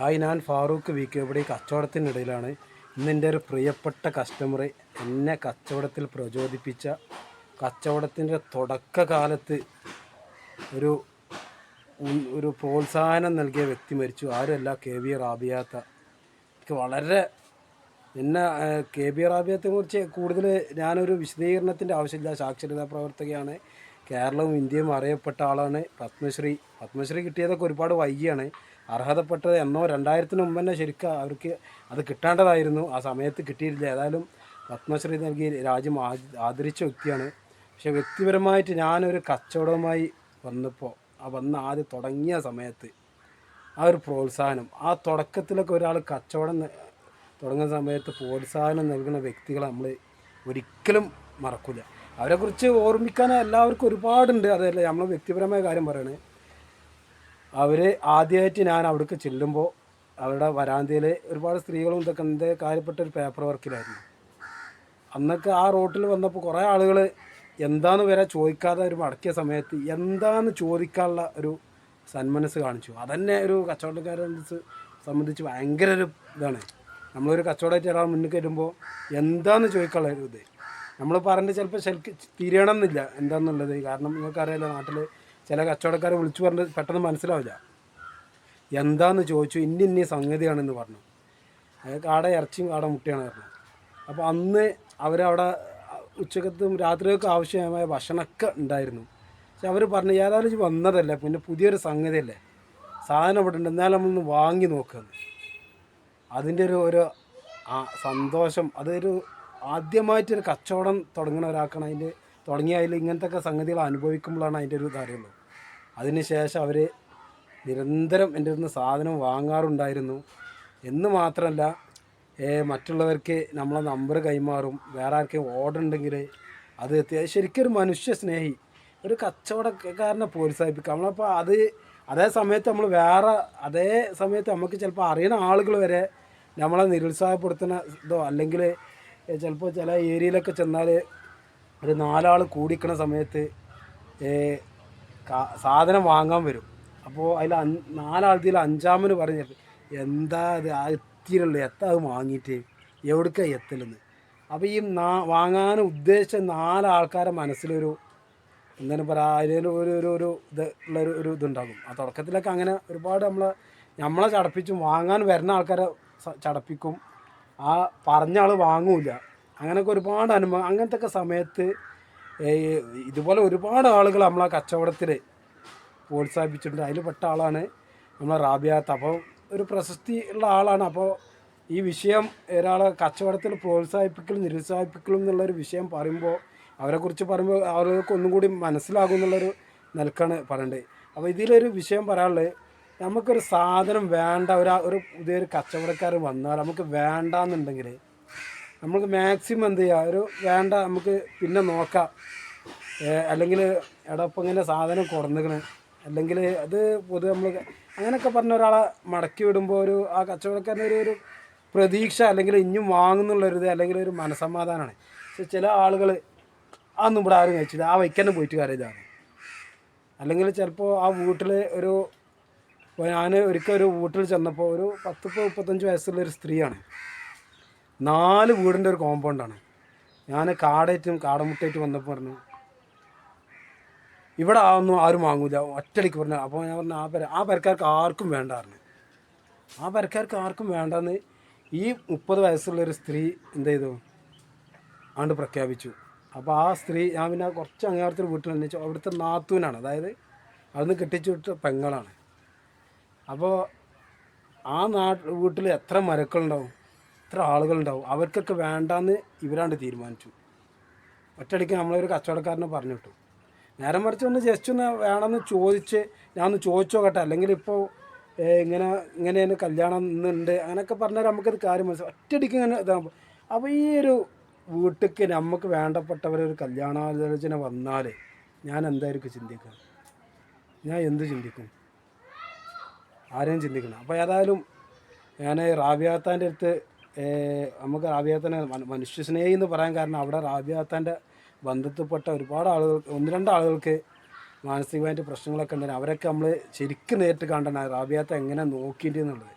Hi ഞാൻ Farooq V K ഇവിടെ കച്ചവടത്തിനിടയിലാണ്. ഇന്ന് എന്റെ ഒരു പ്രിയപ്പെട്ട കസ്റ്റമർ എന്നെ കച്ചവടത്തിൽ പ്രചോദിപ്പിച്ച കച്ചവടത്തിന്റെ തുടക്കകാലത്ത് ഒരു ഒരു പ്രോത്സാഹനം നൽകിയ വ്യക്തി മരിച്ചു. ആരുമല്ല കെ വി റാബിയാത്ത. എനിക്ക് വളരെ എന്നെ കെ ബി റാബിയത്തെ കുറിച്ച് കൂടുതൽ ഞാനൊരു വിശദീകരണത്തിന്റെ ആവശ്യമില്ല. സാക്ഷരതാ പ്രവർത്തകയാണ്. കേരളവും ഇന്ത്യയും അറിയപ്പെട്ട ആളാണ്. പത്മശ്രീ. പത്മശ്രീ കിട്ടിയതൊക്കെ ഒരുപാട് വൈകിയാണ്. അർഹതപ്പെട്ടത് എന്നോ രണ്ടായിരത്തിന് മുമ്പ് തന്നെ ശരിക്കും അവർക്ക് അത് കിട്ടേണ്ടതായിരുന്നു. ആ സമയത്ത് കിട്ടിയിട്ടില്ല. ഏതായാലും പത്മശ്രീ നൽകി രാജ്യം ആദരിച്ച വ്യക്തിയാണ്. പക്ഷെ വ്യക്തിപരമായിട്ട് ഞാനൊരു കച്ചവടവുമായി വന്നപ്പോൾ ആ വന്ന ആദ്യം തുടങ്ങിയ സമയത്ത് ആ ഒരു പ്രോത്സാഹനം ആ തുടക്കത്തിലൊക്കെ ഒരാൾ കച്ചവടം തുടങ്ങുന്ന സമയത്ത് പ്രോത്സാഹനം നൽകുന്ന വ്യക്തികളെ നമ്മൾ ഒരിക്കലും മറക്കില്ല അവരെക്കുറിച്ച് ഓർമ്മിക്കാൻ എല്ലാവർക്കും ഒരുപാടുണ്ട്. അതല്ല നമ്മൾ വ്യക്തിപരമായ കാര്യം പറയണേ. അവർ ആദ്യമായിട്ട് ഞാൻ അവിടേക്ക് ചെല്ലുമ്പോൾ അവരുടെ വരാന്തയിൽ ഒരുപാട് സ്ത്രീകളും ഇതൊക്കെ എന്റെ കാര്യപ്പെട്ട ഒരു പേപ്പർ വർക്കിലായിരുന്നു. അന്നൊക്കെ ആ റോട്ടിൽ വന്നപ്പോൾ കുറേ ആളുകൾ എന്താന്ന് വരെ ചോദിക്കാതെ ഒരു മടക്കിയ സമയത്ത് എന്താന്ന് ചോദിക്കാനുള്ള ഒരു സന്മനസ് കാണിച്ചു. അതന്നെ ഒരു കച്ചവടക്കാരെ സംബന്ധിച്ച് ഭയങ്കര ഒരു ഇതാണ്. നമ്മളൊരു കച്ചവടമായിട്ട് ഒരാൾ മുന്നിൽ വരുമ്പോൾ എന്താന്ന് ചോദിക്കാനുള്ള ഒരു ഇത്. നമ്മൾ പറഞ്ഞ് ചിലപ്പോൾ ശരിക്ക് തിരിയണം എന്നില്ല എന്താണെന്നുള്ളത് കാരണം നിങ്ങൾക്കറിയാലോ നാട്ടിൽ ചില കച്ചവടക്കാരെ വിളിച്ചു പറഞ്ഞ് പെട്ടെന്ന് മനസ്സിലാവില്ല. എന്താന്ന് ചോദിച്ചു. ഇന്ന ഇന്ന സംഗതിയാണെന്ന് പറഞ്ഞു. അയാൾ കാട ഇറച്ചിയും കാട മുട്ടയാണ് പറഞ്ഞു അപ്പോൾ അന്ന് അവരവിടെ ഉച്ചക്കത്തും രാത്രിയൊക്കെ ആവശ്യമായ ഭക്ഷണമൊക്കെ ഉണ്ടായിരുന്നു. പക്ഷെ അവർ പറഞ്ഞു ഏതായാലും വന്നതല്ലേ. പിന്നെ പുതിയൊരു സംഗതിയല്ലേ. സാധനം ഇവിടെ ഉണ്ട്. എന്നാലും നമ്മളൊന്ന് വാങ്ങി നോക്കുക അതിന്റെ ഒരു ഒരു സന്തോഷം അതൊരു ആദ്യമായിട്ടൊരു കച്ചവടം തുടങ്ങുന്ന ഒരാൾക്കാണ് അതിന്റെ തുടങ്ങിയ അതിൽ ഇങ്ങനത്തെ ഒക്കെ സംഗതികൾ അനുഭവിക്കുമ്പോഴാണ് അതിന്റെ ഒരു ഇതറിയുള്ളൂ അതിന് ശേഷം അവർ നിരന്തരം എന്റെ അടുത്ത് സാധനം വാങ്ങാറുണ്ടായിരുന്നു. എന്ന് മാത്രമല്ല മറ്റുള്ളവർക്ക് നമ്മളെ നമ്പർ കൈമാറും. വേറെ ആർക്കെങ്കിലും ഓർഡർ ഉണ്ടെങ്കിൽ അത് ശരിക്കും ഒരു മനുഷ്യ സ്നേഹി ഒരു കച്ചവടക്കാരനെ പ്രോത്സാഹിപ്പിക്കുക നമ്മളപ്പോൾ അത് അതേ സമയത്ത് നമ്മൾ വേറെ അതേ സമയത്ത് നമുക്ക് ചിലപ്പോൾ അറിയുന്ന ആളുകൾ വരെ നമ്മളെ നിരുത്സാഹപ്പെടുത്തുന്ന ഇതോ അല്ലെങ്കിൽ ചിലപ്പോൾ ചില ഏരിയയിലൊക്കെ ചെന്നാൽ ഒരു നാലാൾ കൂടിക്കണ സമയത്ത് സാധനം വാങ്ങാൻ വരും. അപ്പോൾ അതിൽ നാലാളത്തിൽ അഞ്ചാമന് പറഞ്ഞിട്ട് എന്താ അത്? ആ എത്തിയില്ലല്ലോ എത്താ അത് വാങ്ങിയിട്ട്? എവിടേക്കാ എത്തലെന്ന്? അപ്പോൾ ഈ നാ വാങ്ങാൻ ഉദ്ദേശിച്ച നാലാൾക്കാരെ മനസ്സിലൊരു എന്താണ് പറയുക ഒരു ഒരു ഒരു ഇത് ഉള്ളൊരു ഒരു ഇതുണ്ടാകും. ആ തുടക്കത്തിലൊക്കെ അങ്ങനെ ഒരുപാട് നമ്മളെ നമ്മളെ ചടപ്പിച്ചും വാങ്ങാൻ വരുന്ന ആൾക്കാരെ ചടപ്പിക്കും. ആ പറഞ്ഞ ആൾ വാങ്ങൂല. അങ്ങനെയൊക്കെ ഒരുപാട് അനുഭവം അങ്ങനത്തെ ഒക്കെ സമയത്ത് ഇതുപോലെ ഒരുപാട് ആളുകൾ നമ്മളെ കച്ചവടത്തിൽ പ്രോത്സാഹിപ്പിച്ചിട്ടുണ്ട്. അതിൽ പെട്ട ആളാണ് നമ്മളെ റാബിയാത്ത് അപ്പോൾ ഒരു പ്രശസ്തി ഉള്ള ആളാണ്. അപ്പോൾ ഈ വിഷയം ഒരാളെ കച്ചവടത്തിൽ പ്രോത്സാഹിപ്പിക്കലും നിരുത്സാഹിപ്പിക്കലും എന്നുള്ളൊരു വിഷയം പറയുമ്പോൾ അവരെക്കുറിച്ച് പറയുമ്പോൾ അവർക്ക് ഒന്നും കൂടി മനസ്സിലാകും എന്നുള്ളൊരു നിലക്കാണ് പറയേണ്ടത് അപ്പോൾ ഇതിലൊരു വിഷയം പറയാനുള്ളത് നമുക്കൊരു സാധനം വേണ്ട ഒരു ഒരു പുതിയൊരു കച്ചവടക്കാർ വന്നാൽ നമുക്ക് വേണ്ടാന്നുണ്ടെങ്കിൽ നമുക്ക് മാക്സിമം എന്ത് ചെയ്യുക ഒരു വേണ്ട നമുക്ക് പിന്നെ നോക്കാം. അല്ലെങ്കിൽ എടാ ഇങ്ങനെ സാധനം കുറഞ്ഞിക്കണ് അല്ലെങ്കിൽ അത് പൊതുവെ നമ്മൾ അങ്ങനെയൊക്കെ പറഞ്ഞ ഒരാളെ മടക്കി വിടുമ്പോൾ ഒരു ആ കച്ചവടക്കാരന്റെ ഒരു ഒരു പ്രതീക്ഷ അല്ലെങ്കിൽ ഇനിയും വാങ്ങുന്നുള്ളൊരിത് അല്ലെങ്കിൽ ഒരു മനസമാധാനമാണ് പക്ഷെ ചില ആളുകൾ അതൊന്നും ഇവിടെ ആരും കഴിച്ചില്ല. ആ വയ്ക്കാനും പോയിട്ട് കാര്യമാണ് അല്ലെങ്കിൽ ചിലപ്പോൾ ആ വീട്ടിൽ ഒരു ഞാൻ ഒരിക്കൽ ഒരു വീട്ടിൽ ചെന്നപ്പോൾ ഒരു പത്ത് മുപ്പത്തഞ്ച് വയസ്സുള്ള ഒരു സ്ത്രീയാണ്. നാല് വീടിന്റെ ഒരു കോമ്പൗണ്ടാണ് ഞാൻ കാടേറ്റും കാടമുട്ടേറ്റും വന്നപ്പോൾ പറഞ്ഞു ഇവിടെ ഒന്നും ആരും വാങ്ങൂല. ഒറ്റടിക്ക് പറഞ്ഞു. അപ്പോൾ ഞാൻ പറഞ്ഞു ആ പെര ആ പെരക്കാർക്ക് ആർക്കും വേണ്ട പറഞ്ഞു. ആ പെരക്കാർക്ക് ആർക്കും വേണ്ടെന്ന് ഈ മുപ്പത് വയസ്സുള്ളൊരു സ്ത്രീ എന്ത് ചെയ്തു? ആണ്ട് പ്രഖ്യാപിച്ചു. അപ്പോൾ ആ സ്ത്രീ ഞാൻ പിന്നെ കുറച്ച് അങ്ങേർത്തിൽ വീട്ടിൽ അന്വേഷിച്ചു അവിടുത്തെ നാത്തൂനാണ്. അതായത് അവിടുന്ന് കെട്ടിച്ചു വിട്ട പെങ്ങളാണ്. അപ്പോൾ ആ നാട്ട് വീട്ടിൽ എത്ര മരക്കളുണ്ടാവും? എത്ര ആളുകളുണ്ടാവും? അവർക്കൊക്കെ വേണ്ടാന്ന് ഇവരാണ്ട് തീരുമാനിച്ചു. ഒറ്റയടിക്ക് നമ്മളൊരു കച്ചവടക്കാരനെ പറഞ്ഞു വിട്ടു. നേരം മറിച്ച് ഒന്ന് ജസ്റ്റ് ഒന്ന് വേണമെന്ന് ചോദിച്ച് ഞാൻ ഒന്ന് ചോദിച്ചു നോക്കട്ടെ. അല്ലെങ്കിൽ ഇപ്പോൾ ഇങ്ങനെ ഇങ്ങനെ ഇങ്ങനെയാണ് കല്യാണം ഇന്നുണ്ട് അങ്ങനെയൊക്കെ പറഞ്ഞാൽ നമുക്കത് കാര്യം മനസ്സിലാവും ഒറ്റയടിക്ക് ഇങ്ങനെ ഇതാകുമ്പോൾ അപ്പോൾ ഈ ഒരു വീട്ടിലേക്ക് നമുക്ക് വേണ്ടപ്പെട്ടവരൊരു കല്യാണാലോചന വന്നാൽ ഞാൻ എന്തായിരിക്കും ചിന്തിക്കുക? ഞാൻ എന്ത് ചിന്തിക്കും? ആരെയും ചിന്തിക്കണം അപ്പോൾ ഏതായാലും ഞാൻ റാബിയാത്താന്റെ അടുത്ത് നമുക്ക് റാബിയാത്തനെ മനുഷ്യ സ്നേഹി എന്ന് പറയാൻ കാരണം അവിടെ റാബിയാത്താന്റെ ബന്ധത്തിൽപ്പെട്ട ഒരുപാട് ആളുകൾ ഒന്ന് രണ്ട് ആളുകൾക്ക് മാനസികമായിട്ട് പ്രശ്നങ്ങളൊക്കെ ഉണ്ടായിരുന്നു. അവരൊക്കെ നമ്മൾ ശരിക്കും നേരിട്ട് കണ്ടാണ് റാബിയാത്ത എങ്ങനെ നോക്കിയിട്ട് എന്നുള്ളത്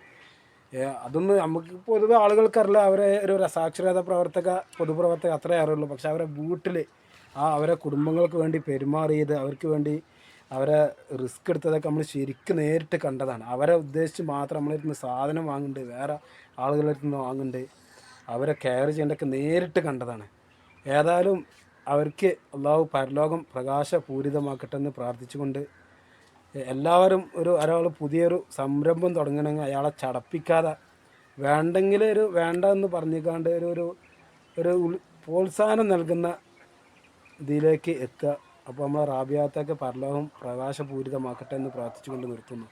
അതൊന്ന് നമുക്ക് പൊതുവെ ആളുകൾക്കറിയില്ല. അവരെ ഒരു സാക്ഷരതാ പ്രവർത്തക പൊതുപ്രവർത്തക അത്രേ അറിയുള്ളൂ. പക്ഷെ അവരെ വീട്ടിൽ ആ അവരെ കുടുംബങ്ങൾക്ക് വേണ്ടി പെരുമാറിയത് അവർക്ക് വേണ്ടി അവരെ റിസ്ക് എടുത്തതൊക്കെ നമ്മൾ ശരിക്കും നേരിട്ട് കണ്ടതാണ്. അവരെ ഉദ്ദേശിച്ച് മാത്രം നമ്മളിരുന്ന് സാധനം വാങ്ങുന്നുണ്ട് വേറെ ആളുകളിരുന്ന് നിന്ന് വാങ്ങുന്നുണ്ട് അവരെ കെയർ ചെയ്യേണ്ടതൊക്കെ നേരിട്ട് കണ്ടതാണ്. ഏതായാലും അവർക്ക് അള്ളാഹു പരലോകം പ്രകാശപൂരിതമാക്കട്ടെ എന്ന് പ്രാർത്ഥിച്ചുകൊണ്ട് എല്ലാവരും ഒരു ഒരാൾ പുതിയൊരു സംരംഭം തുടങ്ങണമെങ്കിൽ അയാളെ ചടപ്പിക്കാതെ വേണ്ടെങ്കിൽ ഒരു വേണ്ട എന്ന് പറഞ്ഞിക്കാണ്ട് ഒരു ഒരു പ്രോത്സാഹനം നൽകുന്ന ഇതിലേക്ക് എത്തുക. അപ്പോൾ നമ്മളെ റാബിയാത്തൊക്കെ പരലോകം പ്രകാശപൂരിതമാക്കട്ടെ എന്ന് പ്രാർത്ഥിച്ചുകൊണ്ട് നിർത്തുന്നു.